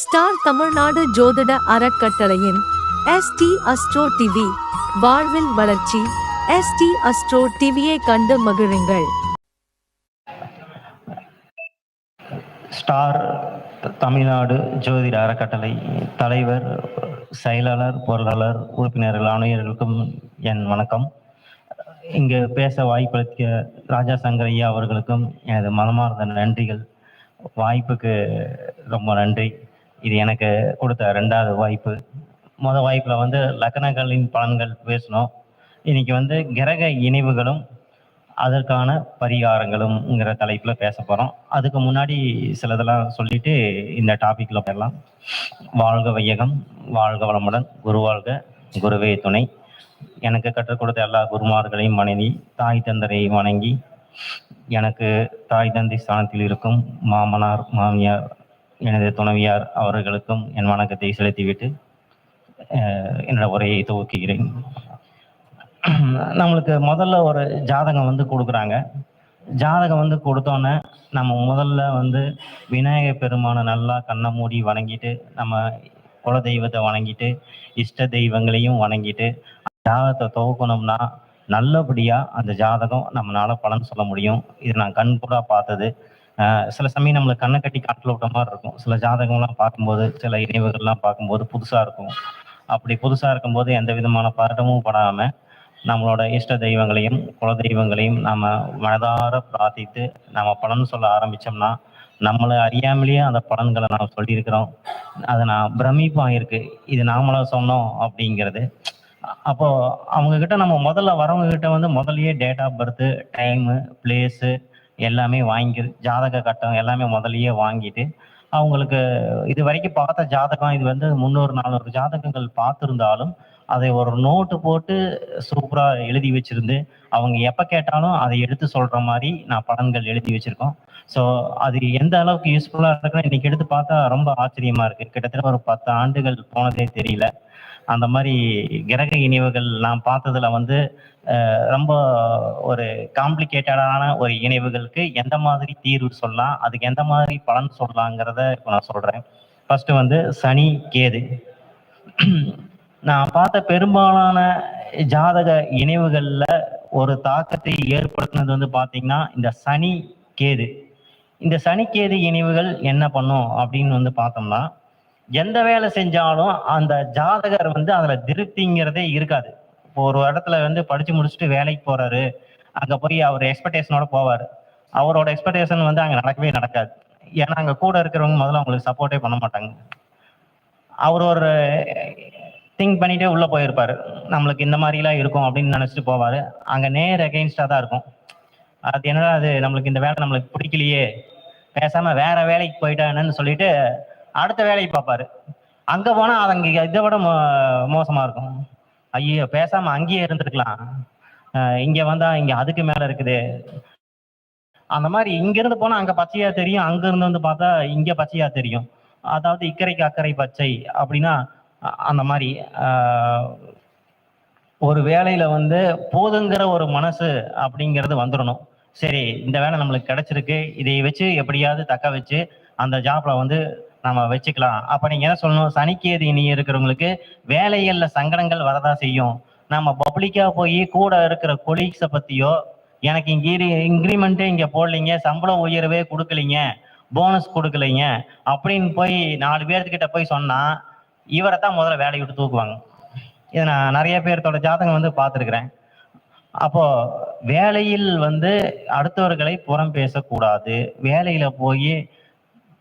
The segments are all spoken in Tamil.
ஸ்டார் தமிழ்நாடு ஜோதிட அறக்கட்டளையின் எஸ்டி அஸ்ட்ரோ டிவி வாழ்வில் வளர்ச்சி. எஸ்டி அஸ்ட்ரோ டிவியை கண்டு மகிழுங்கள். ஸ்டார் தமிழ்நாடு ஜோதிட அறக்கட்டளை தலைவர் செயலாளர் பொருளாளர் உறுப்பினர்கள் ஆணையர்களுக்கும் என் வணக்கம். இங்கு பேச வாய்ப்பளித்த ராஜா சங்கர் ஐயா அவர்களுக்கும் எனது மனமார்ந்த நன்றிகள். வாய்ப்புக்கு ரொம்ப நன்றி. இது எனக்கு கொடுத்த ரெண்டாவது வாய்ப்பு. மொதல் வாய்ப்பில் வந்து லக்னங்களின் பலன்கள் பேசணும். இன்னைக்கு வந்து கிரக இணைவுகளும் அதற்கான பரிகாரங்களும்ங்கிற தலைப்பில் பேச போகிறோம் அதுக்கு முன்னாடி சிலதெல்லாம் சொல்லிட்டு இந்த டாப்பிக்கில் போயிடலாம். வாழ்க வையகம் வாழ்க வளமுடன் குரு வாழ்க குருவே துணை. எனக்கு கற்றுக் கொடுத்த எல்லா குருமார்களையும் வணங்கி தாய் தந்தரை வணங்கி எனக்கு தாய் தந்தை ஸ்தானத்தில் இருக்கும் மாமனார் மாமியார் எனது துணைவியார் அவர்களுக்கும் என் வணக்கத்தை செலுத்திவிட்டு என்னோட உரையை துவக்குகிறேன். நம்மளுக்கு முதல்ல ஒரு ஜாதகம் வந்து கொடுக்குறாங்க. ஜாதகம் வந்து கொடுத்தோன்னே நம்ம முதல்ல வந்து விநாயகர் பெருமானை நல்லா கண்ணை மூடி வணங்கிட்டு நம்ம குல தெய்வத்தை வணங்கிட்டு இஷ்ட தெய்வங்களையும் வணங்கிட்டு ஜாதகத்தை துவக்கணும்னா நல்லபடியாக அந்த ஜாதகம் நம்மளால பலன் சொல்ல முடியும். இது நான் கண்கூடா பார்த்தது. சில சமயம் நம்மளை கண்ணை கட்டி காட்டில் விட்ட மாதிரி இருக்கும். சில ஜாதகம்லாம் பார்க்கும்போது சில இணைவுகள்லாம் பார்க்கும்போது புதுசாக இருக்கும். அப்படி புதுசாக இருக்கும்போது எந்த விதமான பதட்டமும் படாமல் நம்மளோட இஷ்ட தெய்வங்களையும் குல தெய்வங்களையும் நாம் மனதார பிரார்த்தித்து நம்ம பலன் சொல்ல ஆரம்பித்தோம்னா நம்மளை அறியாமலேயே அந்த பலன்களை நாம் சொல்லியிருக்கிறோம். அதை நான் பிரமிப்பாக இருக்கு. இது நாமளா சொன்னோம் அப்படிங்கிறது. அப்போ அவங்க கிட்ட நம்ம முதல்ல வரவங்க கிட்ட வந்து முதல்லயே date of birth time place எல்லாமே வாங்கி ஜாதக கட்டம் எல்லாமே முதல்லையே வாங்கிட்டு அவங்களுக்கு இது வரைக்கும் பார்த்த ஜாதகம் இது வந்து முந்நூறு நானூறு ஜாதகங்கள் பார்த்துருந்தாலும் அதை ஒரு நோட்டு போட்டு சூப்பராக எழுதி வச்சிருந்து அவங்க எப்போ கேட்டாலும் அதை எடுத்து சொல்கிற மாதிரி நான் படங்கள் எழுதி வச்சுருக்கோம். ஸோ அது எந்த அளவுக்கு யூஸ்ஃபுல்லாக இருக்குன்னு இன்னைக்கு எடுத்து பார்த்தா ரொம்ப ஆச்சரியமாக இருக்குது கிட்டத்தட்ட ஒரு பத்து ஆண்டுகள் போனதே தெரியல. அந்த மாதிரி கிரக இணைவுகள் நான் பார்த்ததுல வந்து ரொம்ப ஒரு காம்ப்ளிகேட்டடான ஒரு இணைவுகளுக்கு எந்த மாதிரி தீர்வு சொல்லலாம் அதுக்கு எந்த மாதிரி பலன் சொல்லலாங்கிறத இப்போ நான் சொல்றேன். ஃபர்ஸ்ட் வந்து சனி கேது. நான் பார்த்த பெரும்பாலான ஜாதக இணைவுகளில் ஒரு தாக்கத்தை ஏற்படுத்தினது வந்து பார்த்தீங்கன்னா இந்த சனி கேது. இந்த சனிக்கேது இணைவுகள் என்ன பண்ணும் அப்படின்னு வந்து பார்த்தோம்னா எந்த வேலை செஞ்சாலும் அந்த ஜாதகர் வந்து அதுல திருப்திங்கிறதே இருக்காது. இப்போ ஒரு இடத்துல வந்து படிச்சு முடிச்சுட்டு வேலைக்கு போறாரு அங்க போய் அவர் எக்ஸ்பெக்டேஷனோட போவார். அவரோட எக்ஸ்பெக்டேஷன் வந்து அங்க நடக்கவே நடக்காது. ஏன்னா அங்க கூட இருக்கிறவங்க முதல்ல அவங்களுக்கு சப்போர்ட்டே பண்ண மாட்டாங்க. அவர் ஒரு திங்க் பண்ணிட்டே உள்ள போயிருப்பாரு. நம்மளுக்கு இந்த மாதிரிலாம் இருக்கும் அப்படின்னு நினைச்சிட்டு போவாரு. அங்க நேர் அகெயின்ஸ்டா தான் இருக்கும். அது என்னடா அது? நம்மளுக்கு இந்த வேலை நம்மளுக்கு பிடிக்கலையே. பேசாம வேற வேலைக்கு போயிட்டானு சொல்லிட்டு அடுத்த வேலையை பார்ப்பாரு. அங்க போனா அது அங்க இதை விட மோ- மோசமா இருக்கும். ஐயோ பேசாம அங்கேயே இருந்திருக்கலாம். இங்க வந்தா இங்க அதுக்கு மேல இருக்குது. அந்த மாதிரி இங்க இருந்து போனா அங்க பச்சையா தெரியும். அங்க இருந்து வந்து பார்த்தா இங்க பச்சையா தெரியும். அதாவது இக்கரைக்கு அக்கறை பச்சை அப்படின்னா அந்த மாதிரி ஒரு வேலையில வந்து போதுங்கிற ஒரு மனசு அப்படிங்கிறது வந்துடணும் சரி இந்த வேலை நம்மளுக்கு கிடைச்சிருக்கு. இதை வச்சு எப்படியாவது தக்க வச்சு அந்த ஜாப்ல வந்து நம்ம வச்சுக்கலாம். அப்ப நீங்க என்ன சொல்லணும்? சனிக்கேது இனி இருக்கிறவங்களுக்கு வேலைகள்ல சங்கடங்கள் வரதா செய்யும். நம்ம பப்ளிக்கா போய் கூட இருக்கிற கொலீக்ஸை பத்தியோ எனக்கு இங்க இன்க்ரிமெண்ட்டே இங்க போடலீங்க சம்பளம் உயர்வே கொடுக்கலீங்க போனஸ் கொடுக்கலைங்க அப்படின்னு போய் நாலு பேர்த்துக்கிட்ட போய் சொன்னா இவரை தான் முதல்ல வேலையை விட்டு தூக்குவாங்க. இதை நான் நிறைய பேர்த்தோட ஜாதகம் வந்து பார்த்துருக்குறேன். அப்போ வேலையில் வந்து அடுத்தவர்களை புறம் பேசக்கூடாது. வேலையில போய்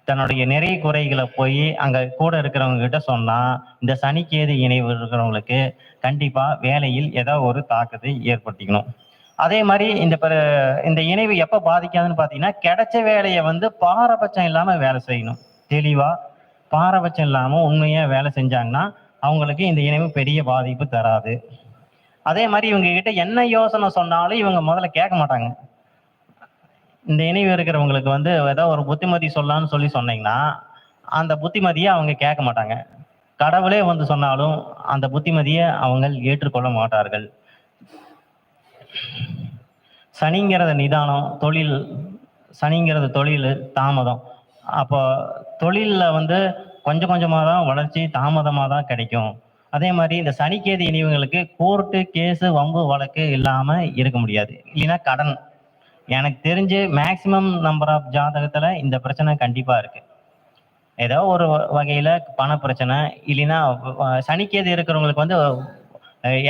தன்னுடைய நிறைய குறைகளை போய் அங்க கூட இருக்கிறவங்க கிட்ட சொன்னா இந்த சனிக்கேது இணைவு இருக்கிறவங்களுக்கு கண்டிப்பா வேலையில் ஏதோ ஒரு தாக்கத்தை ஏற்படுத்திக்கணும். அதே மாதிரி இந்த பிற- இந்த இணைவு எப்ப பாதிக்காதுன்னு பாத்தீங்கன்னா கிடைச்ச வேலையை வந்து பாரபட்சம் இல்லாம வேலை செய்யணும். தெளிவா பாரபட்சம் இல்லாம உண்மையா வேலை செஞ்சாங்கன்னா அவங்களுக்கு இந்த இணைவு பெரிய பாதிப்பு தராது. அதே மாதிரி இவங்க கிட்ட என்ன யோசனை சொன்னாலும் இவங்க முதல்ல கேட்க மாட்டாங்க. இந்த இணைவு இருக்கிறவங்களுக்கு வந்து ஏதோ ஒரு புத்திமதி சொல்லலாம்னு சொல்லி சொன்னீங்கன்னா அந்த புத்திமதியை அவங்க கேட்க மாட்டாங்க. கடவுளே வந்து சொன்னாலும் அந்த புத்திமதியை அவங்க ஏற்றுக்கொள்ள மாட்டார்கள். சனிங்கிறது நிதானம் தொழில் சனிங்கிறது தொழில் தாமதம். அப்போ தொழிலில் வந்து கொஞ்சம் கொஞ்சமாக தான் வளர்ச்சி தாமதமாக தான் கிடைக்கும். அதே மாதிரி இந்த சனிக்கேது இணைவுகளுக்கு கோர்ட்டு கேஸு வம்பு வழக்கு இல்லாமல் இருக்க முடியாது. இல்லைன்னா கடன். எனக்கு தெரிஞ்சு மேக்சிமம் நம்பர் ஆஃப் ஜாதகத்தில் இந்த பிரச்சனை கண்டிப்பாக இருக்கு. ஏதோ ஒரு வகையில் பண பிரச்சனை இல்லைன்னா சனிக்கேது இருக்கிறவங்களுக்கு வந்து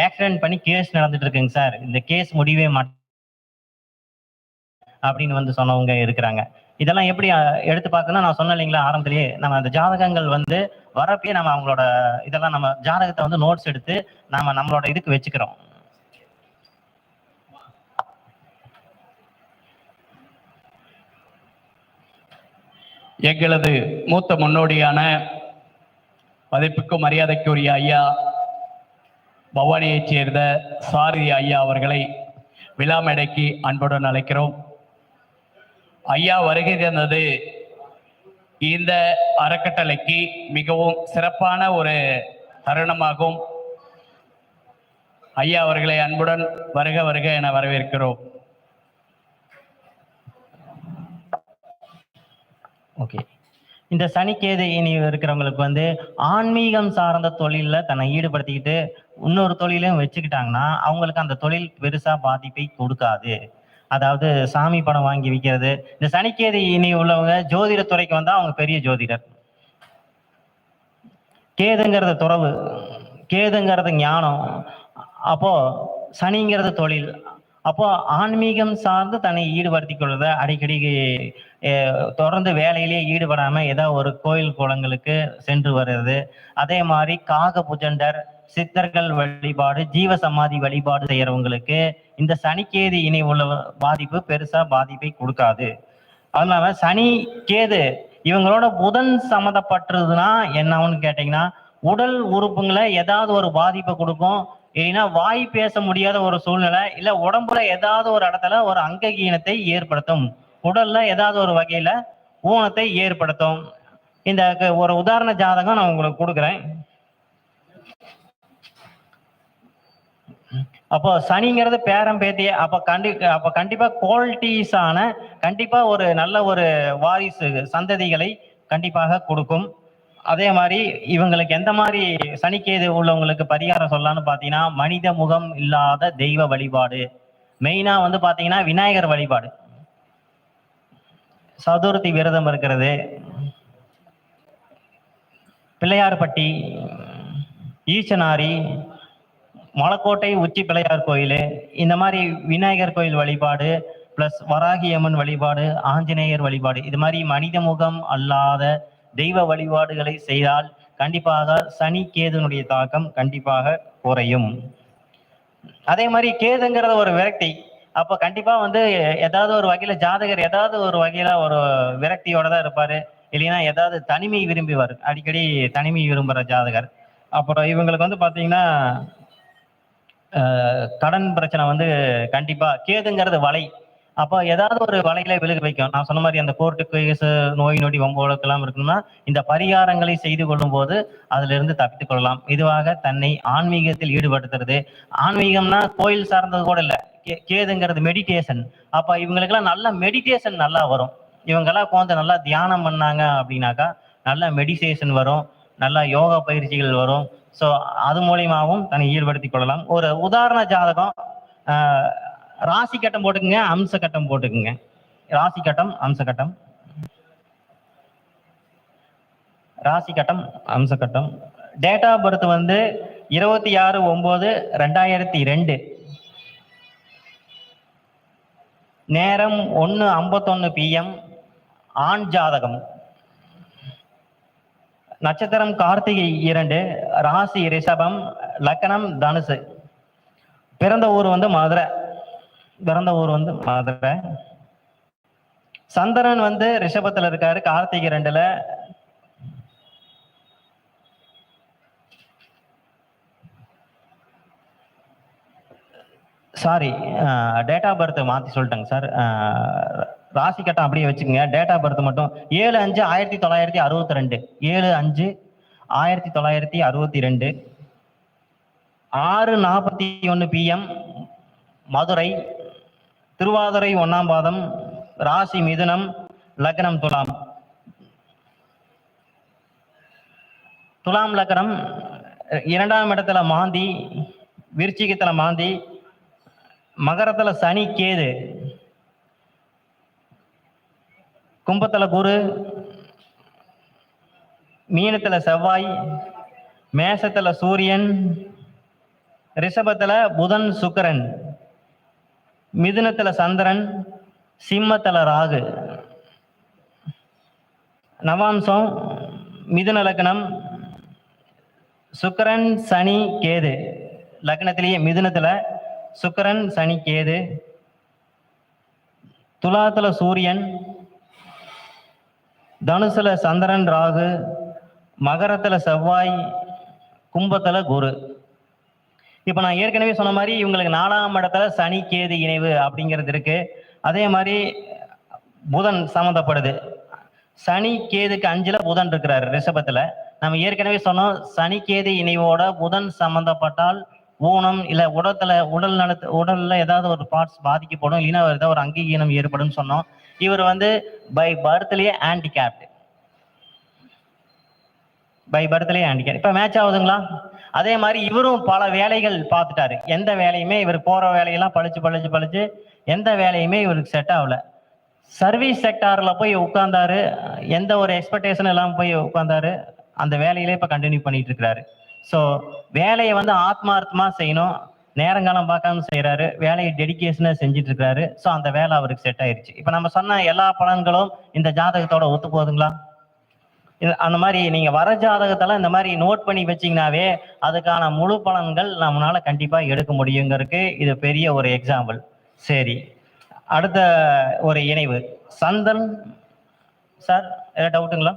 ஆக்சிடென்ட் பண்ணி கேஸ் நடந்துட்டு இருக்குங்க சார். இந்த கேஸ் முடியவே மாட்டேன் அப்படின்னு வந்து சொன்னவங்க இருக்கிறாங்க. இதெல்லாம் எப்படி எடுத்து பார்க்கணும்னா நான் சொன்னேன் இல்லைங்களா ஆரம்பத்திலேயே நம்ம அந்த ஜாதகங்கள் வந்து வரப்பே நம்ம அவங்களோட இதெல்லாம் நம்ம ஜாதகத்தை வந்து நோட்ஸ் எடுத்து நாம நம்மளோட இதுக்கு வச்சுக்கிறோம். எங்களது மூத்த முன்னோடியான மதிப்புக்கும் மரியாதைக்குரிய ஐயா பவானியைச் சேர்ந்த சாரதி ஐயா அவர்களை விழா மேடைக்கு அன்புடன் அழைக்கிறோம். ஐயா வருகை தந்தது இந்த அறக்கட்டளைக்கு மிகவும் சிறப்பான ஒரு தருணமாகும். ஐயா அவர்களை அன்புடன் வருக வருக என வரவேற்கிறோம். ஓகே இந்த சனிக்கேது இனி இருக்கிறவங்களுக்கு வந்து ஆன்மீகம் சார்ந்த தொழிலில் தன்னை ஈடுபடுத்திக்கிட்டு இன்னொரு தொழிலையும் வச்சுக்கிட்டாங்கன்னா அவங்களுக்கு அந்த தொழில் பெருசா பாதிப்பை கொடுக்காது. அதாவது சாமி படம் வாங்கி விற்கிறது இந்த சனிக்கேது இனி உள்ளவங்க ஜோதிட துறைக்கு வந்தால் அவங்க பெரிய ஜோதிடர். கேதுங்கிறது துறவு. கேதுங்கிறது ஞானம். அப்போ சனிங்கிறது தொழில். அப்போ ஆன்மீகம் சார்ந்து தன்னை ஈடுபடுத்திக் கொள்வதை அடிக்கடி தொடர்ந்து வேலையிலேயே ஈடுபடாம ஏதோ ஒரு கோயில் குளங்களுக்கு சென்று வருது அதே மாதிரி காக புஜண்டர் சித்தர்கள் வழிபாடு ஜீவ சமாதி வழிபாடு செய்யறவங்களுக்கு இந்த சனிக்கேது இனி உள்ள பாதிப்பு பெருசா பாதிப்பை கொடுக்காது. அதனால சனி கேது இவங்களோட புதன் சம்மந்தப்பட்டதுன்னா என்னன்னு கேட்டீங்கன்னா உடல் உறுப்புங்களை ஏதாவது ஒரு பாதிப்பை கொடுக்கும். இல்லைன்னா வாய் பேச முடியாத ஒரு சூழ்நிலை இல்ல உடம்புல ஏதாவது ஒரு இடத்துல ஒரு அங்ககீனத்தை ஏற்படுத்தும். உடல்ல ஏதாவது ஒரு வகையில ஊனத்தை ஏற்படுத்தும். இந்த ஒரு உதாரண ஜாதகம் நான் உங்களுக்கு கொடுக்குறேன். அப்போ சனிங்கிறது பேரம் பேத்தி அப்ப கண்டி அப்ப கண்டிப்பா குவாலிட்டிஸான கண்டிப்பா ஒரு நல்ல ஒரு வாரிசு சந்ததிகளை கண்டிப்பாக கொடுக்கும். அதே மாதிரி இவங்களுக்கு எந்த மாதிரி சனிக்கேது உள்ளவங்களுக்கு பரிகாரம் சொல்லலாம்னு பாத்தீங்கன்னா மனித முகம் இல்லாத தெய்வ வழிபாடு. மெயினா வந்து பாத்தீங்கன்னா விநாயகர் வழிபாடு. சதுர்த்தி விரதம் இருக்கிறது. பிள்ளையார்பட்டி ஈச்சனாரி மலக்கோட்டை உச்சி பிள்ளையார் கோயில் இந்த மாதிரி விநாயகர் கோயில் வழிபாடு பிளஸ் வராகி அம்மன் வழிபாடு ஆஞ்சநேயர் வழிபாடு. இது மாதிரி மனித முகம் அல்லாத தெய்வ வழிபாடுகளை செய்தால் கண்டிப்பாக சனி கேதுனுடைய தாக்கம் கண்டிப்பாக குறையும். அதே மாதிரி கேதுங்கிறது ஒரு விரக்தி. அப்போ கண்டிப்பா வந்து ஏதாவது ஒரு வகையில ஜாதகர் ஏதாவது ஒரு வகையில ஒரு விரக்தியோட தான் இருப்பாரு. இல்லைன்னா ஏதாவது தனிமை விரும்பிவார். அடிக்கடி தனிமை விரும்புற ஜாதகர். அப்புறம் இவங்களுக்கு வந்து பாத்தீங்கன்னா கடன் பிரச்சனை வந்து கண்டிப்பா கேதுங்கிறது வலை. அப்போ ஏதாவது ஒரு வலையில விழுக வைக்கும். நான் சொன்ன மாதிரி அந்த கோர்ட்டு கேஸ் நோய் நொடி வம்புகளுக்கெல்லாம் இருக்கணும்னா இந்த பரிகாரங்களை செய்து கொள்ளும் போது அதுல இருந்து தப்பித்துக் கொள்ளலாம். இதுவாக தன்னை ஆன்மீகத்தில் ஈடுபடுத்துறது. ஆன்மீகம்னா கோயில் சார்ந்தது கூட இல்லை. கே- கேதுங்கிறது மெடிடேஷன் அப்ப இவங்களுக்கெல்லாம் நல்ல மெடிடேஷன் நல்லா வரும். இவங்கெல்லாம் கொஞ்சம் நல்லா தியானம் பண்ணாங்க அப்படின்னாக்கா நல்ல மெடிடேஷன் வரும். நல்ல யோகா பயிற்சிகள் வரும். ஸோ அது மூலியமாகவும் தன்னை ஈடுபடுத்திக் கொள்ளலாம். ஒரு உதாரண ஜாதகம் ஆஹ், ராசி கட்டம் போட்டுக்குங்க அம்ச கட்டம் போட்டுக்குங்க. ராசி கட்டம் அம்ச கட்டம் ராசி கட்டம் அம்ச கட்டம் டேட் ஆஃப் பர்த் வந்து இருபத்தி ஆறு ஒன்பது ரெண்டாயிரத்தி ரெண்டு. நேரம் ஒன்று ஐம்பத்தொன்று பிஎம் ஆண் ஜாதகம். நட்சத்திரம் கார்த்திகை இரண்டு ராசி ரிஷபம் லக்னம் தனுசு. பிறந்த ஊர் வந்து மதுரை. பிறந்த ஊர் வந்து மதுரை சந்திரன் வந்து ரிஷபத்துல இருக்காரு கார்த்திகை ரெண்டுல. சாரி டேட் ஆஃப் பர்த் மாத்தி சொல்லிட்டேங்க சார் ராசி கட்டம் அப்படியே வச்சுக்கோங்க. டேட் ஆஃப் பர்த் மட்டும் ஏழு அஞ்சு ஆயிரத்தி தொள்ளாயிரத்தி அறுபத்தி ரெண்டு ஏழு அஞ்சு ஆயிரத்தி தொள்ளாயிரத்தி அறுபத்தி ரெண்டு ஆறு நாற்பத்தி ஒன்று பிஎம் மதுரை. திருவாதுரை ஒன்னாம் பாதம் ராசி மிதுனம் லக்னம் துலாம். துலாம் லக்னம் இரண்டாம் இடத்துல மாந்தி விருச்சிகத்துல மாந்தி மகரத்துல சனி கேது கும்பத்துல குரு மீனத்துல செவ்வாய் மேசத்துல சூரியன் ரிஷபத்துல புதன் சுக்கரன். மிதுனத்துல சந்திரன் சிம்மத்துல ராகு. நவாம்சம் மிதுன லக்னம் சுக்கரன் சனி கேது. லக்னத்திலேயே மிதுனத்துல சுக்கரன் சனி கேது. துலாத்துல சூரியன் தனுசுல சந்திரன் ராகு. மகரத்துல செவ்வாய் கும்பத்துல குரு. இப்ப நான் ஏற்கனவே சொன்ன மாதிரி இவங்களுக்கு நாலாம் இடத்துல சனி கேது இணைவு அப்படிங்கிறது இருக்கு. அதே மாதிரி புதன் சம்மந்தப்படுது. சனி கேதுக்கு அஞ்சுல புதன் இருக்கிறாரு ரிஷபத்துல. நம்ம ஏற்கனவே சொன்னோம் சனி கேது இணைவோட புதன் சம்பந்தப்பட்டால் ஊனம் இல்ல உடத்துல உடல் நலத்து உடல்ல ஏதாவது ஒரு பார்ட்ஸ் பாதிக்கப்படும் இல்லைன்னா ஏதாவது ஒரு அங்கீகீனம் ஏற்படும் சொன்னோம். இவர் வந்து பை பர்த்லயே ஹேண்டிகேப்டு பை பர்த்லே ஹேண்டிகேப் இப்போ மேட்ச் ஆகுதுங்களா? அதே மாதிரி இவரும் பல வேலைகள் பார்த்துட்டாரு. எந்த வேலையுமே இவர் போற வேலையெல்லாம் பழிச்சு பழிச்சு பழிச்சு எந்த வேலையுமே இவருக்கு செட் ஆகல. சர்வீஸ் செக்டாரில் போய் உட்கார்ந்தாரு. எந்த ஒரு எக்ஸ்பெக்டேஷன் எல்லாம் போய் உட்கார்ந்தாரு. அந்த வேலையிலே இப்போ கண்டினியூ பண்ணிட்டு இருக்கிறாரு ஸோ வேலையை வந்து ஆத்மார்த்தமா செய்யணும். நேரங்காலம் பார்க்காம செய்கிறாரு வேலையை டெடிக்கேஷனாக செஞ்சுட்டு இருக்காரு ஸோ அந்த வேலை அவருக்கு செட் ஆயிருச்சு. இப்போ நம்ம சொன்ன எல்லா பலன்களும் இந்த ஜாதகத்தோட ஒத்து போகுதுங்களா? இது அந்த மாதிரி நீங்க வர ஜாதகத்தெல்லாம் இந்த மாதிரி நோட் பண்ணி வச்சீங்கன்னாவே அதுக்கான முழு பலன்கள் நம்மளால கண்டிப்பா எடுக்க முடியுங்கிறதுக்கு இது பெரிய ஒரு எக்ஸாம்பிள் சரி. அடுத்த ஒரு இணைவு. சந்திரன் சார் ஏதாவது டவுட்டுங்களா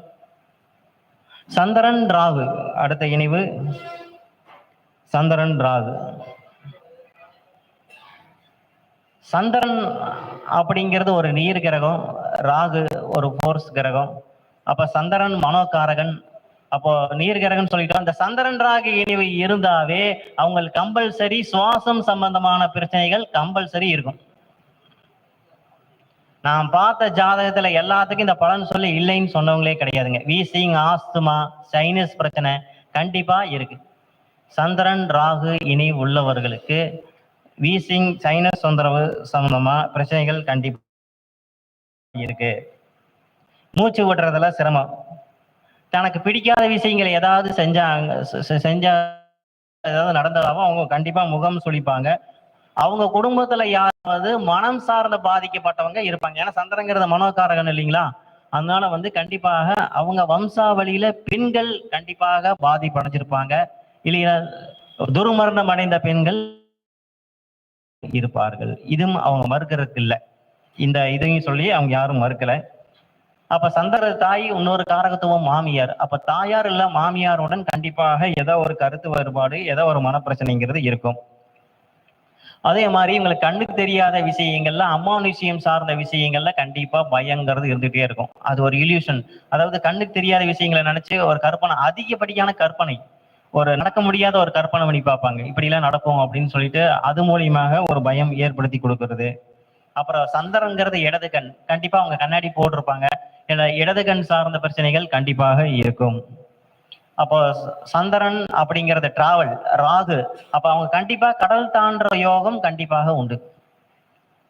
சந்திரன் ராகு. அடுத்த இணைவு. சந்திரன் ராகு. சந்திரன் அப்படிங்கிறது ஒரு நீர் கிரகம் ராகு ஒரு ஃபோர்ஸ் கிரகம். அப்ப சந்திரன் மனோகாரகன் அப்போ நீர்கரகன் சொல்லிட்டோம். அந்த சந்திரன் ராகு இணைவு இருந்தாவே அவங்களுக்கு கம்பல்சரி சுவாசம் சம்பந்தமான பிரச்சனைகள் கம்பல்சரி இருக்கும். நான் பார்த்த ஜாதகத்துல எல்லாத்துக்கும் இந்த பலன் சொல்லி இல்லைன்னு சொன்னவங்களே கிடையாதுங்க. வீசிங் ஆஸ்துமா சைனஸ் பிரச்சனை கண்டிப்பா இருக்கு. சந்திரன் ராகு இணை உள்ளவர்களுக்கு வீசிங் சைனஸ் தொந்தரவு சம்பந்தமா பிரச்சனைகள் கண்டிப்பா இருக்கு. மூச்சு விடுறதெல்லாம் சிரமம். தனக்கு பிடிக்காத விஷயங்களை ஏதாவது செஞ்சாங்க செஞ்சா ஏதாவது நடந்ததாவோ அவங்க கண்டிப்பா முகம் சுழிப்பாங்க அவங்க குடும்பத்துல யாராவது மனம் சார்ந்த பாதிக்கப்பட்டவங்க இருப்பாங்க. ஏன்னா சந்திரங்கிறது மனோகாரகன் இல்லைங்களா? அதனால வந்து கண்டிப்பாக அவங்க வம்சாவளியில பெண்கள் கண்டிப்பாக பாதிப்படைஞ்சிருப்பாங்க இல்லையா துர்மரணம் அடைந்த பெண்கள் இருப்பார்கள். இதுவும் அவங்க மறுக்கிறதுக்கு இல்லை. இந்த இதையும் சொல்லி அவங்க யாரும் மறுக்கலை. அப்ப சந்தர தாய் இன்னொரு காரகத்துவம் மாமியார். அப்ப தாயார் இல்ல மாமியாருடன் கண்டிப்பாக ஏதோ ஒரு கருத்து வேறுபாடு ஏதோ ஒரு மனப்பிரச்சனைங்கிறது இருக்கும். அதே மாதிரி இவங்களுக்கு கண்ணுக்கு தெரியாத விஷயங்கள்ல அமானுஷ்யம் சார்ந்த விஷயங்கள்ல கண்டிப்பா பயங்கிறது இருந்துகிட்டே இருக்கும். அது ஒரு இல்யூஷன் அதாவது கண்ணுக்கு தெரியாத விஷயங்களை நினைச்சு ஒரு கற்பனை அதிகப்படியான கற்பனை. ஒரு நடக்க முடியாத ஒரு கற்பனை பண்ணி பார்ப்பாங்க. இப்படி எல்லாம் நடக்கும் அப்படின்னு சொல்லிட்டு அது மூலியமாக ஒரு பயம் ஏற்படுத்தி கொடுக்கறது. அப்புறம் சந்தரங்கிறது இடது கண். கண்டிப்பா அவங்க கண்ணாடி போட்டிருப்பாங்க. இடது கண் சார்ந்த பிரச்சனைகள் கண்டிப்பாக இருக்கும். அப்போ சந்திரன் அப்படிங்கறது டிராவல் ராகு அப்ப அவங்க கண்டிப்பா கடல் தாண்டுற யோகம் கண்டிப்பாக உண்டு.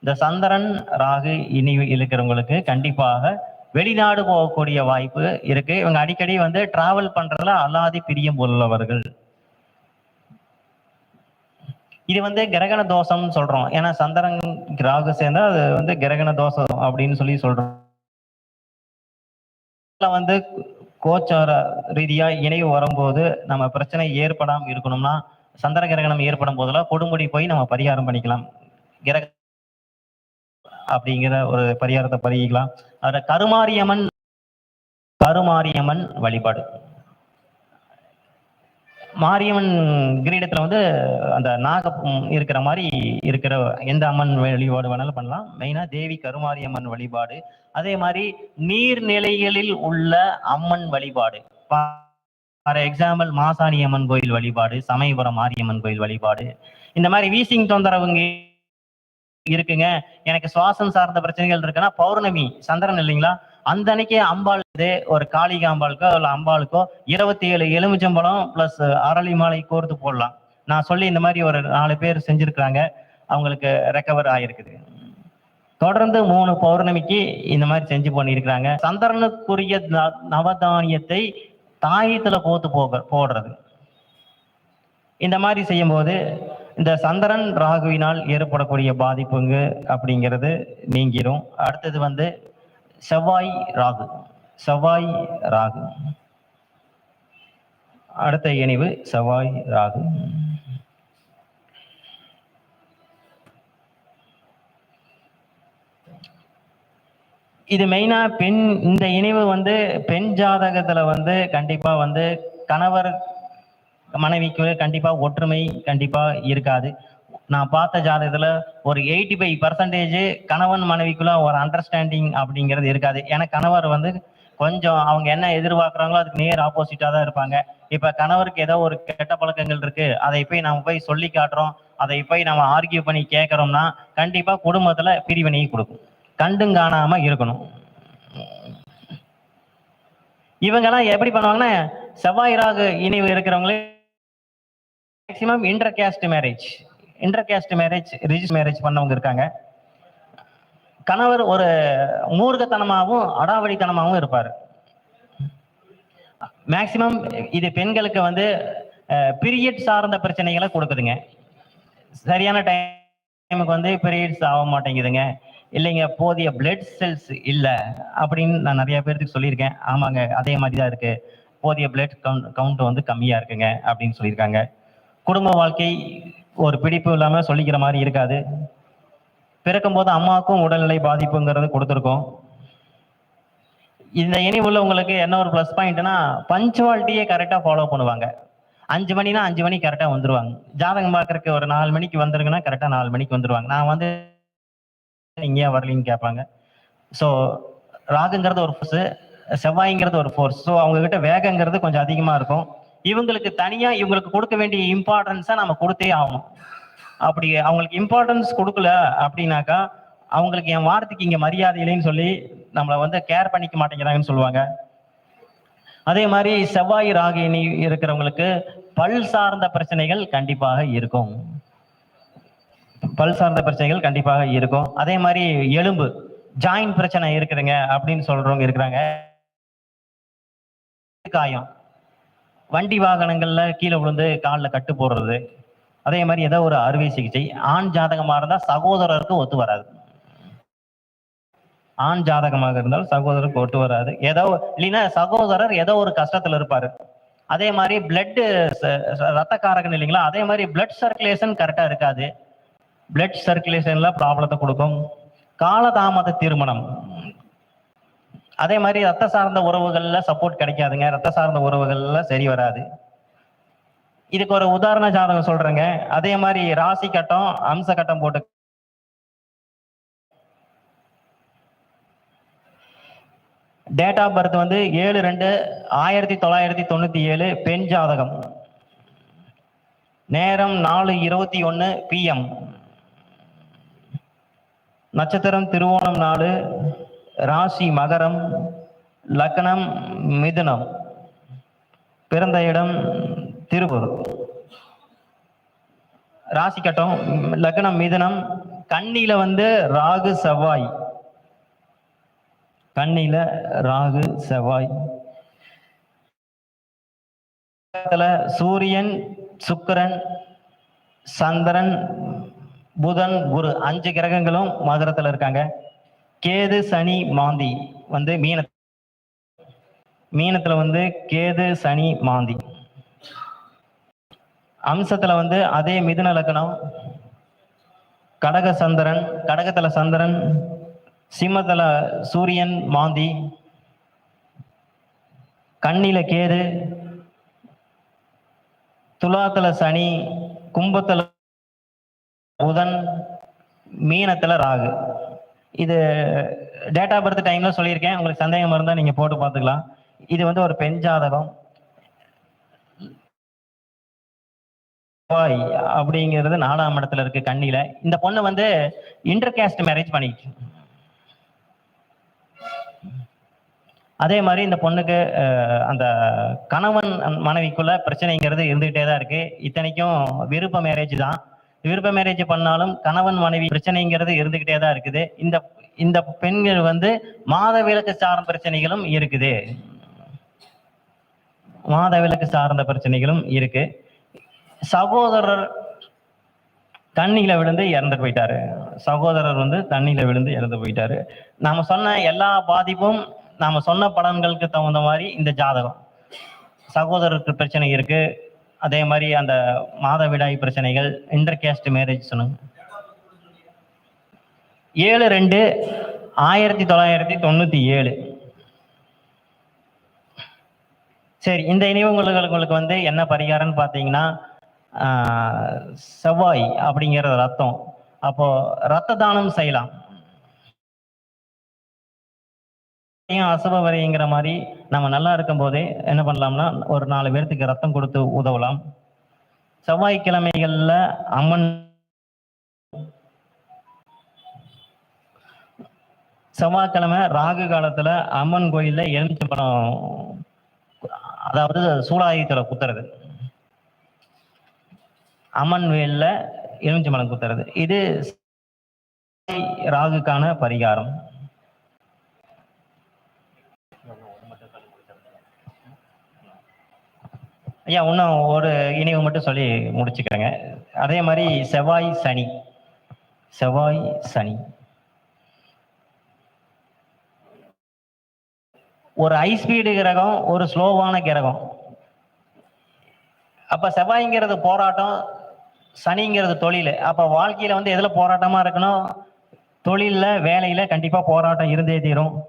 இந்த சந்திரன் ராகு இனி இருக்கிறவங்களுக்கு கண்டிப்பாக வெளிநாடு போகக்கூடிய வாய்ப்பு இருக்கு. இவங்க அடிக்கடி வந்து டிராவல் பண்றதுல அல்லாதி பிரியம் உள்ளவர்கள். இது வந்து கிரகண தோஷம்னு சொல்றோம். ஏன்னா சந்திரன் ராகு சேர்ந்தா அது வந்து கிரகண தோஷம் அப்படின்னு சொல்லி சொல்றோம். வந்து கோச்சார ரீதியா இணைவு வரும்போது நம்ம பிரச்சனை ஏற்படாம இருக்கணும்னா சந்திர கிரகணம் ஏற்படும் போதெல்லாம் கொடுமுடி போய் நம்ம பரிகாரம் பண்ணிக்கலாம். கிரக அப்படிங்கிற ஒரு பரிகாரத்தை பரிகிக்கலாம் அதுல கருமாரியம்மன் கருமாரியம்மன் வழிபாடு. மாரியம்மன் கிரீடத்துல வந்து அந்த நாக இருக்கிற மாதிரி இருக்கிற எந்த அம்மன் வழிபாடு வேணாலும் பண்ணலாம். மெயினா தேவி கருமாரியம்மன் வழிபாடு. அதே மாதிரி நீர்நிலைகளில் உள்ள அம்மன் வழிபாடு. ஃபார் எக்ஸாம்பிள் மாசாணி அம்மன் கோயில் வழிபாடு சமயபுரம் மாரியம்மன் கோயில் வழிபாடு. இந்த மாதிரி வீசிங் தொந்தரவுங்க இருக்குங்க. எனக்கு சுவாசம் சார்ந்த பிரச்சனைகள் இருக்குன்னா பௌர்ணமி சந்திரன் இல்லைங்களா? அந்த அன்னைக்கு அம்பாள் ஒரு காளிகா அம்பாளுக்கோ இல்ல அம்பாளுக்கோ இருபத்தி ஏழு எலுமிச்சம்பழம் பிளஸ் அரளி மாலை கோர்த்து போடலாம். நான் சொல்லி இந்த மாதிரி ஒரு நாலு பேர் செஞ்சிருக்கிறாங்க. அவங்களுக்கு ரெக்கவர் ஆயிருக்குது தொடர்ந்து மூணு பௌர்ணமிக்கு இந்த மாதிரி செஞ்சு பண்ணியிருக்கிறாங்க. சந்திரனுக்குரிய ந- நவதானியத்தை தாயத்துல கோத்து போக போடுறது. இந்த மாதிரி செய்யும்போது இந்த சந்திரன் ராகுவினால் ஏற்படக்கூடிய பாதிப்புங்க அப்படிங்கிறது நீங்கிரும். அடுத்தது வந்து செவ்வாய் ராகு. செவ்வாய் ராகு. அடுத்த இணைவு செவ்வாய் ராகு. இது மெயினா பெண் இந்த இணைவு வந்து பெண் ஜாதகத்துல வந்து கண்டிப்பா வந்து கணவர் மனைவிக்கு கண்டிப்பா ஒற்றுமை கண்டிப்பா இருக்காது. நான் பார்த்த ஜாதகத்துல ஒரு எயிட்டி ஃபைவ் பர்சன்டேஜ் கணவன் மனைவிக்குள்ள ஒரு அண்டர்ஸ்டாண்டிங் அப்படிங்கிறது இருக்காது. ஏன்னா கணவர் வந்து கொஞ்சம் அவங்க என்ன எதிர்பார்க்குறாங்களோ அதுக்கு நேர் ஆப்போசிட்டாக தான் இருப்பாங்க. இப்போ கணவருக்கு ஏதோ ஒரு கெட்ட பழக்கங்கள் இருக்கு. அதை போய் நம்ம போய் சொல்லி காட்டுறோம். அதை போய் நம்ம ஆர்கியூ பண்ணி கேட்குறோம்னா கண்டிப்பாக குடும்பத்தில் பிரிவினையை கொடுக்கும். கண்டும் காணாம இருக்கணும். இவங்கெல்லாம் எப்படி பண்ணுவாங்கன்னா செவ்வாய் ராகு இணைவு இருக்கிறவங்களே maximum inter caste marriage inter caste marriage register marriage பண்ணவங்க இருக்காங்க. கணவர் ஒரு மூர்க்கத்தனமாகவும் அடாவடித்தனமாகவும் இருப்பார். மேக்சிமம் இது பெண்களுக்கு வந்து பீரியட் சார்ந்த பிரச்சனைகளை கொடுக்குதுங்க. சரியான டைமுக்கு வந்து பீரியட்ஸ் ஆக மாட்டேங்குதுங்க. இல்லைங்க போதிய பிளட் செல்ஸ் இல்லை அப்படின்னு நான் நிறைய பேர்த்துக்கு சொல்லியிருக்கேன். ஆமாங்க அதே மாதிரி தான் இருக்குது போதிய பிளட் கவுண்ட் கவுண்ட் வந்து கம்மியாக இருக்குங்க அப்படின்னு சொல்லியிருக்காங்க. குடும்ப வாழ்க்கை ஒரு பிடிப்பு இல்லாம சொல்லிக்கிற மாதிரி இருக்காது. பிறக்கும்போது அம்மாவுக்கும் உடல்நிலை பாதிப்புங்கிறது கொடுத்துருக்கோம். இந்த இனி உள்ளவங்களுக்கு என்ன ஒரு ப்ளஸ் பாயிண்ட்னா பஞ்சுவாலிட்டியே கரெக்டாக ஃபாலோ பண்ணுவாங்க. அஞ்சு மணினா அஞ்சு மணி கரெக்டாக வந்துருவாங்க. ஜாதகம் பார்க்கறதுக்கு ஒரு நாலு மணிக்கு வந்துருங்கன்னா கரெக்டாக நாலு மணிக்கு வந்துருவாங்க. நான் வந்து இங்கேயா வரலின்னு கேட்பாங்க. ஸோ ராகுங்கிறது ஒரு ஃபோர்ஸு செவ்வாய்ங்கிறது ஒரு ஃபோர்ஸ் ஸோ அவங்க கிட்ட வேகங்கிறது கொஞ்சம் அதிகமாக இருக்கும். இவங்களுக்கு தனியாக இவங்களுக்கு கொடுக்க வேண்டிய இம்பார்ட்டன்ஸை நம்ம கொடுத்தே ஆகணும். அப்படி அவங்களுக்கு இம்பார்ட்டன்ஸ் கொடுக்கல அப்படின்னாக்கா அவங்களுக்கு என் வார்த்தைக்கு இங்க மரியாதை இல்லைன்னு சொல்லி நம்மளை வந்து கேர் பண்ணிக்க மாட்டேங்கிறாங்கன்னு சொல்லுவாங்க. அதே மாதிரி செவ்வாய் ராகினி இருக்கிறவங்களுக்கு பல் சார்ந்த பிரச்சனைகள் கண்டிப்பாக இருக்கும். பல் சார்ந்த பிரச்சனைகள் கண்டிப்பாக இருக்கும். அதே மாதிரி எலும்பு ஜாயின் பிரச்சனை இருக்குதுங்க அப்படின்னு சொல்றவங்க இருக்கிறாங்க. காயம். வண்டி வாகனங்களில் கீழே விழுந்து காலில் கட்டு போடுறது. அதே மாதிரி ஏதோ ஒரு அறுவை சிகிச்சை. ஆண் ஜாதகமாக இருந்தால் சகோதரருக்கு ஒத்து வராது. ஆண் ஜாதகமாக இருந்தால் சகோதரருக்கு ஒத்து வராது. ஏதோ இல்லைன்னா சகோதரர் ஏதோ ஒரு கஷ்டத்தில் இருப்பார். அதே மாதிரி பிளட் ரத்த காரகன் இல்லைங்களா? அதே மாதிரி பிளட் சர்க்குலேஷன் கரெக்டாக இருக்காது. பிளட் சர்க்குலேஷனில் ப்ராப்ளத்தை கொடுக்கும். காலதாமத திருமணம். அதே மாதிரி ரத்த சார்ந்த உறவுகள்ல சப்போர்ட் கிடைக்காதுங்க. ரத்த சார்ந்த உறவுகள்ல சரி வராது. இதுக்கு ஒரு உதாரண ஜாதகம் சொல்றேங்க. அதே மாதிரி ராசி கட்டம் அம்ச கட்டம் போட்டு டேட் ஆஃப் பர்த் வந்து ஏழு ரெண்டு ஆயிரத்தி தொள்ளாயிரத்தி தொண்ணூத்தி ஏழு பெண் ஜாதகம். நேரம் நாலு இருபத்தி ஒன்று பிஎம் நட்சத்திரம் திருவோணம் நாலு ராசி மகரம் லக்னம் மிதுனம். பிறந்த இடம் திருப்பூர். ராசி கட்டம் லக்னம் மிதுனம். கண்ணில வந்து ராகு செவ்வாய். கண்ணில ராகு செவ்வாய். சூரியன் சுக்கிரன் சந்திரன் புதன் குரு அஞ்சு கிரகங்களும் மகரத்துல இருக்காங்க. கேது சனி மாந்தி வந்து மீன மீனத்துல வந்து கேது சனி மாந்தி. அம்சத்துல வந்து அதே மிதுன லக்கணம் கடக சந்திரன் கடகத்துல சந்திரன் சிம்மத்துல சூரியன் மாந்தி கண்ணில கேது துலாத்துல சனி கும்பத்துல புதன் மீனத்துல ராகு. இது டேட் ஆஃப் பர்த் டைம்ல சொல்லியிருக்கேன். உங்களுக்கு சந்தேகம் இருந்தால் நீங்க போட்டு பார்த்துக்கலாம். இது வந்து ஒரு பெண் ஜாதகம். அப்படிங்கிறது நாலாம் இடத்துல இருக்கு கண்ணில. இந்த பொண்ணு வந்து இன்டர் கேஸ்ட் மேரேஜ் பண்ணிக்கிட்டு அதே மாதிரி இந்த பொண்ணுக்கு அந்த கணவன் மனைவிக்குள்ள பிரச்சனைங்கிறது இருந்துகிட்டே தான் இருக்கு. இத்தனைக்கும் விருப்ப மேரேஜ் தான். விருப்ப மேரேஜ் பண்ணாலும் கணவன் மனைவி பிரச்சனைங்கிறது இருந்துகிட்டே தான் இருக்குது. இந்த இந்த பெண்கள் வந்து மாத விளக்கு சார்ந்த பிரச்சனைகளும் இருக்குது. மாத விளக்கு சார்ந்த பிரச்சனைகளும் இருக்கு. சகோதரர் தண்ணியில விழுந்து இறந்து போயிட்டாரு. சகோதரர் வந்து தண்ணியில விழுந்து இறந்து போயிட்டாரு. நாம சொன்ன எல்லா பாதிப்பும் நாம சொன்ன பலன்களுக்கு தகுந்த மாதிரி இந்த ஜாதகம். சகோதரருக்கு பிரச்சனை இருக்கு. அதே மாதிரி அந்த மாதவிடாய் பிரச்சனைகள் இன்டர் கேஸ்ட் மேரேஜ் சொன்னாங்க ஏழு ரெண்டு ஆயிரத்தி தொள்ளாயிரத்தி தொண்ணூற்றி ஏழு. சரி இந்த இணைவுங்களுக்கு உங்களுக்கு வந்து என்ன பரிகாரம்னு பார்த்தீங்கன்னா செவ்வாய் அப்படிங்கிற ரத்தம். அப்போ ரத்த தானம் செய்யலாம். ஏன் அசுப வரைங்கிற மாதிரி நம்ம நல்லா இருக்கும் போதே என்ன பண்ணலாம்னா ஒரு நாலு பேர்த்துக்கு ரத்தம் கொடுத்து உதவலாம். செவ்வாய்க்கிழமைகள்ல அம்மன் செவ்வாய்க்கிழமை ராகு காலத்துல அம்மன் கோயில்ல எலுமிச்சம்பழம் அதாவது சூலாயுதத்துல குத்துறது. அம்மன் எலுமிச்சை எலுமிச்சம்பழம் குத்துறது. இது ராகுக்கான பரிகாரம். ஐயா இன்னும் ஒரு இணைவு மட்டும் சொல்லி முடிச்சுக்கிறேங்க. அதே மாதிரி செவ்வாய் சனி. செவ்வாய் சனி. ஒரு ஹை ஸ்பீடு கிரகம் ஒரு ஸ்லோவான கிரகம். அப்ப செவ்வாய்ங்கிறது போராட்டம் சனிங்கிறது தொழில். அப்ப வாழ்க்கையில வந்து எதுல போராட்டமா இருக்கணும்? தொழிலில் வேலையில கண்டிப்பா போராட்டம் இருந்தே தீரும்.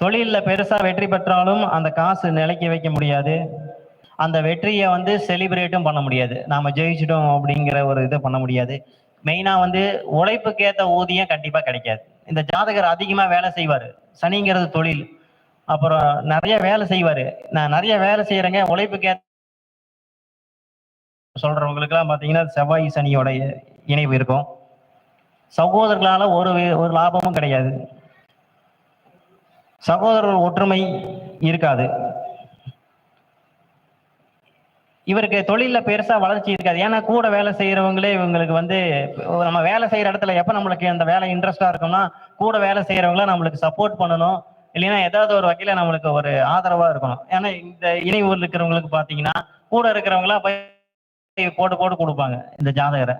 தொழிலில் பெருசாக வெற்றி பெற்றாலும் அந்த காசு நிலைக்க வைக்க முடியாது. அந்த வெற்றியை வந்து செலிப்ரேட்டும் பண்ண முடியாது. நாம் ஜெயிச்சிட்டோம் அப்படிங்கிற ஒரு இதை பண்ண முடியாது. மெயினாக வந்து உழைப்புக்கு ஏற்ற ஊதியம் கண்டிப்பாக கிடைக்காது. இந்த ஜாதகர் அதிகமாக வேலை செய்வார். சனிங்கிறது தொழில். அப்புறம் நிறைய வேலை செய்வார். நான் நிறைய வேலை செய்கிறேங்க உழைப்புக்கு ஏத்த சொல்கிறவங்களுக்குலாம் பாத்தீங்கன்னா செவ்வாய் சனியோட இணைவு இருக்கும். சகோதரர்களால் ஒரு ஒரு லாபமும் கிடையாது. சகோதரர் ஒற்றுமை இருக்காது. இவருக்கு தொழிலில் பெருசாக வளர்ச்சி இருக்காது. ஏன்னா கூட வேலை செய்கிறவங்களே இவங்களுக்கு வந்து நம்ம வேலை செய்கிற இடத்துல எப்போ நம்மளுக்கு அந்த வேலை இன்ட்ரெஸ்டாக இருக்கும்னா கூட வேலை செய்கிறவங்கள நம்மளுக்கு சப்போர்ட் பண்ணணும். இல்லைன்னா ஏதாவது ஒரு வகையில் நம்மளுக்கு ஒரு ஆதரவாக இருக்கணும். ஏன்னா இந்த இணைவு இருக்கிறவங்களுக்கு பார்த்தீங்கன்னா கூட இருக்கிறவங்களா போய் போட்டு போட்டு கொடுப்பாங்க. இந்த ஜாதகரை.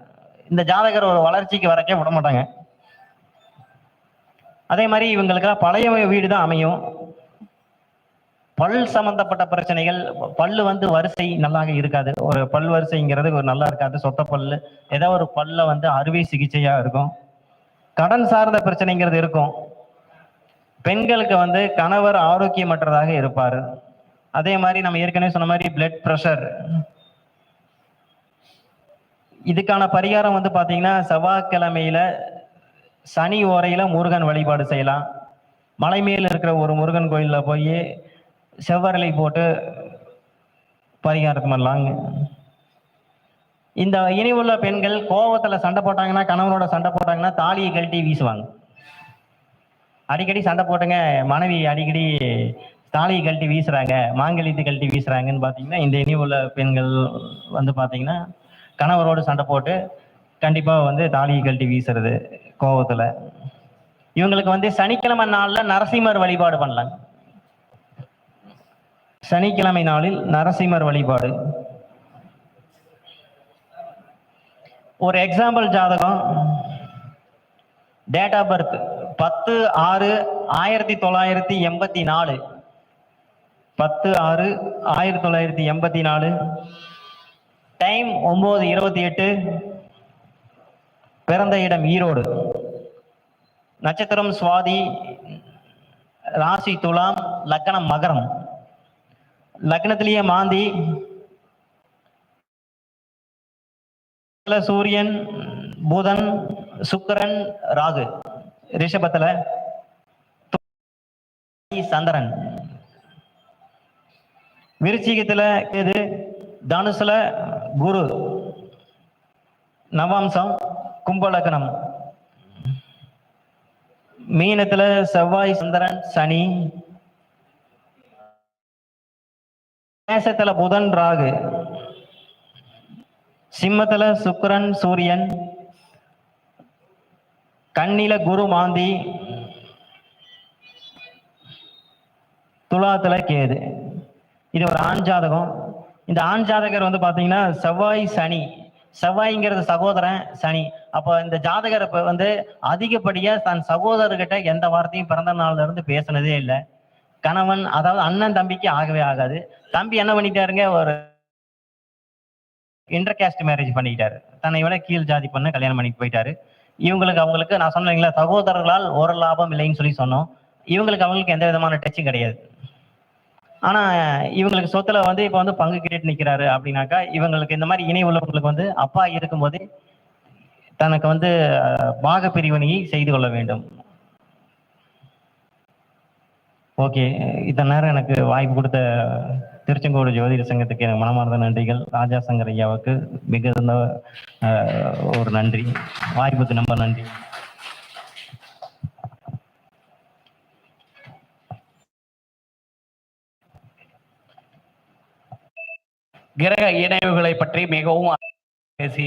இந்த ஜாதகர் ஒரு வளர்ச்சிக்கு வரக்கே விட மாட்டாங்க அதே மாதிரி இவங்களுக்கெல்லாம் பழைய வீடு தான் அமையும். பல் சம்பந்தப்பட்ட பிரச்சனைகள் பல்லு வந்து வரிசை நல்லாக இருக்காது. ஒரு பல் வரிசைங்கிறது ஒரு நல்லா இருக்காது. சொத்த பல்லு ஏதோ ஒரு பல்ல வந்து அறுவை சிகிச்சையா இருக்கும். கடன் சார்ந்த பிரச்சனைங்கிறது இருக்கும். பெண்களுக்கு வந்து கணவர் ஆரோக்கியமற்றதாக இருப்பார். அதே மாதிரி நம்ம ஏற்கனவே சொன்ன மாதிரி பிளட் ப்ரெஷர் இதுக்கான பரிகாரம் வந்து பார்த்தீங்கன்னா செவ்வாய்க்கிழமையில சனி ஓரையில முருகன் வழிபாடு செய்யலாம். மலை மேல இருக்கிற ஒரு முருகன் கோயிலில் போய் செவ்வரலை போட்டு பரிகாரம் பண்ணலாங்க. இந்த இனி உள்ள பெண்கள் கோவத்துல சண்டை போட்டாங்கன்னா கணவனோட சண்டை போட்டாங்கன்னா தாலியை கழட்டி வீசுவாங்க. அடிக்கடி சண்டை போட்டுங்க மனைவி அடிக்கடி தாலியை கழட்டி வீசுறாங்க மாங்கல்யத்தை கழட்டி வீசுறாங்கன்னு பார்த்தீங்கன்னா இந்த இனி உள்ள பெண்கள் வந்து பார்த்தீங்கன்னா கணவரோடு சண்டை போட்டு கண்டிப்பாக வந்து தாலியை கழட்டி வீசுறது. கோவத்துல. இவங்களுக்கு வந்து சனிக்கிழமை நாள்ல நரசிம்மர் வழிபாடு பண்ணலாங்க சனிக்கிழமை நாளில் நரசிம்மர் வழிபாடு. ஒரு எக்ஸாம்பிள் ஜாதகம். டேட் ஆஃப் பர்த் பத்து ஆறு ஆயிரத்தி தொள்ளாயிரத்தி எண்பத்தி நாலு. பத்து ஆறு ஆயிரத்தி தொள்ளாயிரத்தி எண்பத்தி நாலு. டைம் ஒம்பது இருபத்தி எட்டு. பிறந்த இடம் ஈரோடு. நட்சத்திரம் சுவாதி ராசி துலாம் லக்னம் மகரம். லக்னத்திலேயே மாந்தி சூரியன் புதன் சுக்கரன் ராகு. ரிஷபத்துல சந்திரன். விருச்சிகத்துல இது தனுசுல குரு. நவாம்சம் கும்பலக்கணம் மீனத்துல செவ்வாய் சந்திரன் சனி. மேசத்துல புதன் ராகு. சிம்மத்துல சுக்கரன் சூரியன். கண்ணில குரு மாந்தி. துலாத்துல கேது. இது ஒரு ஆண் ஜாதகம். இந்த ஆண் ஜாதகர் வந்து பாத்தீங்கன்னா செவ்வாய் சனி. செவ்வாய்ங்கிறது சகோதரன் சனி. அப்போ இந்த ஜாதகர் இப்போ வந்து அதிகப்படியா தன் சகோதரர்கிட்ட எந்த வார்த்தையும் பிறந்த நாள்ல இருந்து பேசினதே இல்லை. கணவன் அதாவது அண்ணன் தம்பிக்கு ஆகவே ஆகாது. தம்பி என்ன பண்ணிட்டாருங்க ஒரு இன்டர்காஸ்ட் மேரேஜ் பண்ணிக்கிட்டாரு. தன்னை விட கீழ் ஜாதி பண்ண கல்யாணம் பண்ணிட்டு போயிட்டாரு. இவங்களுக்கு அவங்களுக்கு நான் சொன்னீங்களா சகோதரர்களால் ஒரு லாபம் இல்லைன்னு சொல்லி சொன்னோம். இவங்களுக்கு அவங்களுக்கு எந்த விதமான டச்சும் கிடையாது. ஆனா இவங்களுக்கு சொத்துல வந்து இப்ப வந்து பங்கு கேட்டு நிக்கிறாரு அப்படின்னாக்கா இவங்களுக்கு இந்த மாதிரி இணை உள்ளவங்களுக்கு வந்து அப்பா இருக்கும்போது தனக்கு வந்து பாக பிரிவினையை செய்து கொள்ள வேண்டும். ஓகே. இத்தனை நேரம் எனக்கு வாய்ப்பு கொடுத்த திருச்செங்கோடு ஜோதிட சங்கத்துக்கு எனக்கு மனமார்ந்த நன்றிகள். ராஜா சங்கர் ஐயாவுக்கு மிகுந்த ஒரு நன்றி. வாய்ப்புக்கு ரொம்ப நன்றி. கிரக இணைவுகளை பற்றி மிகவும் பேசி